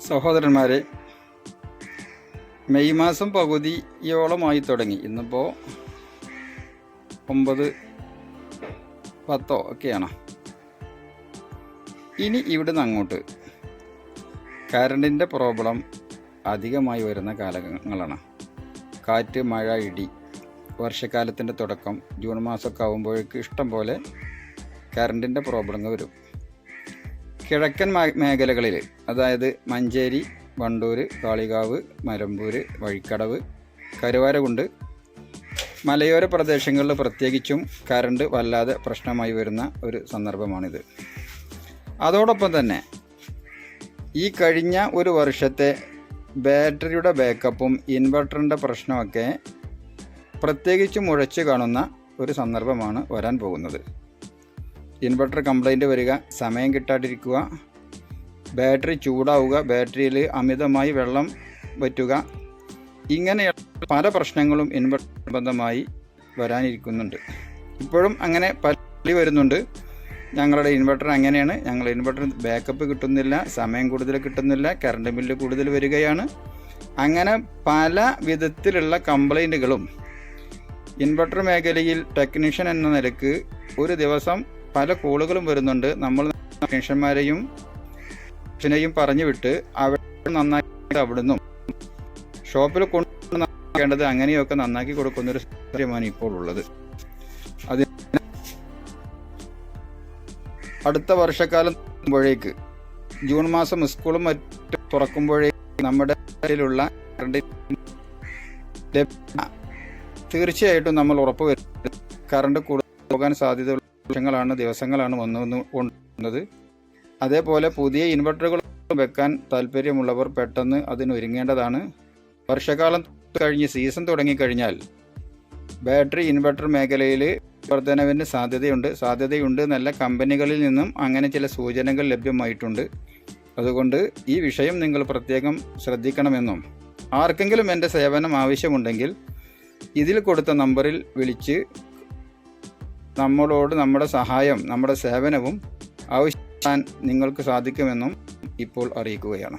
സഹോദരന്മാരെ മെയ് മാസം പകുതിയോളമായി തുടങ്ങി. ഇന്നിപ്പോൾ ഒമ്പത് പത്തോ ഒക്കെയാണ്. ഇനി ഇവിടുന്ന് അങ്ങോട്ട്. കറണ്ടിന്റെ പ്രോബ്ലം അധികമായി വരുന്ന കാലങ്ങളാണ്. കാറ്റ് മഴ ഇടി വർഷക്കാലത്തിന്റെ തുടക്കം ജൂൺ മാസമൊക്കെ ആകുമ്പോഴേക്ക് ഇഷ്ടം പോലെ കറണ്ടിന്റെ പ്രോബ്ലങ്ങൾ വരും. കിഴക്കൻ മേഖലകളിൽ അതായത് മഞ്ചേരി വണ്ടൂർ കാളികാവ് മലമ്പൂർ വഴിക്കടവ് കരുവാരകുണ്ട് മലയോര പ്രദേശങ്ങളിൽ പ്രത്യേകിച്ചും കറണ്ട് വല്ലാതെ പ്രശ്നമായി വരുന്ന ഒരു സന്ദർഭമാണിത്. അതോടൊപ്പം തന്നെ ഈ കഴിഞ്ഞ ഒരു വർഷത്തെ ബാറ്ററിയുടെ ബാക്കപ്പും ഇൻവെർട്ടറിന്റെ പ്രശ്നമൊക്കെ പ്രത്യേകിച്ചും മുഴച്ചു കാണുന്ന ഒരു സന്ദർഭമാണ് വരാൻ പോകുന്നത്. ഇൻവെർട്ടർ കംപ്ലൈന്റ് വരിക സമയം കിട്ടാതിരിക്കുക ബാറ്ററി ചൂടാവുക ബാറ്ററിയിൽ അമിതമായി വെള്ളം വറ്റുക ഇങ്ങനെ പല പ്രശ്നങ്ങളും ഇൻവെർട്ടർ സംബന്ധമായി വരാനിരിക്കുന്നുണ്ട്. ഇപ്പോഴും അങ്ങനെ പല വരുന്നുണ്ട്. ഞങ്ങളുടെ ഇൻവെർട്ടർ അങ്ങനെയാണ്. ഞങ്ങൾ ഇൻവെർട്ടർ ബാക്കപ്പ് കിട്ടുന്നില്ല സമയം കൂടുതൽ കിട്ടുന്നില്ല കറണ്ട് ബില്ല് കൂടുതൽ വരികയാണ്. അങ്ങനെ പല വിധത്തിലുള്ള കംപ്ലൈന്റുകളും ഇൻവെർട്ടർ മേഖലയിൽ ടെക്നീഷ്യൻ എന്ന നിലയ്ക്ക് ഒരു ദിവസം പല കോളുകളും വരുന്നുണ്ട്. നമ്മൾ മനുഷ്യന്മാരെയും അച്ഛനെയും പറഞ്ഞു വിട്ട് അവിടെ നന്നാക്കി അവിടുന്നും ഷോപ്പിൽ കൊണ്ടുവന്നത് അങ്ങനെയൊക്കെ നന്നാക്കി കൊടുക്കുന്ന ഒരു സാഹചര്യമാണ് ഇപ്പോൾ ഉള്ളത്. അത് അടുത്ത വർഷക്കാലം തുറക്കുമ്പോഴേക്ക് ജൂൺ മാസം സ്കൂളും മറ്റും തുറക്കുമ്പോഴേക്ക് നമ്മുടെ കയ്യിലുള്ള തീർച്ചയായിട്ടും നമ്മൾ ഉറപ്പ് വരുന്നത് കറണ്ട് കൂടുതൽ പോകാൻ സാധ്യതയുള്ള വർഷങ്ങളാണ് ദിവസങ്ങളാണ് വന്നു വന്നു കൊണ്ടുവന്നത് അതേപോലെ പുതിയ ഇൻവെർട്ടറുകൾ വെക്കാൻ താല്പര്യമുള്ളവർ പെട്ടെന്ന് അതിനൊരുങ്ങേണ്ടതാണ് വർഷകാലം കഴിഞ്ഞ് സീസൺ തുടങ്ങിക്കഴിഞ്ഞാൽ ബാറ്ററി ഇൻവെർട്ടർ മേഖലയിൽ വർധനവിന് സാധ്യതയുണ്ട്. സാധ്യതയുണ്ട് നല്ല കമ്പനികളിൽ നിന്നും അങ്ങനെ ചില സൂചനകൾ ലഭ്യമായിട്ടുണ്ട്. അതുകൊണ്ട് ഈ വിഷയം നിങ്ങൾ പ്രത്യേകം ശ്രദ്ധിക്കണമെന്നും ആർക്കെങ്കിലും എന്റെ സേവനം ആവശ്യമുണ്ടെങ്കിൽ ഇതിൽ കൊടുത്ത നമ്പറിൽ വിളിച്ച് നമ്മളോട് നമ്മുടെ സഹായം നമ്മുടെ സേവനവും ആവശ്യപ്പെടാൻ നിങ്ങൾക്ക് സാധിക്കുമെന്നും ഇപ്പോൾ അറിയിക്കുകയാണ്.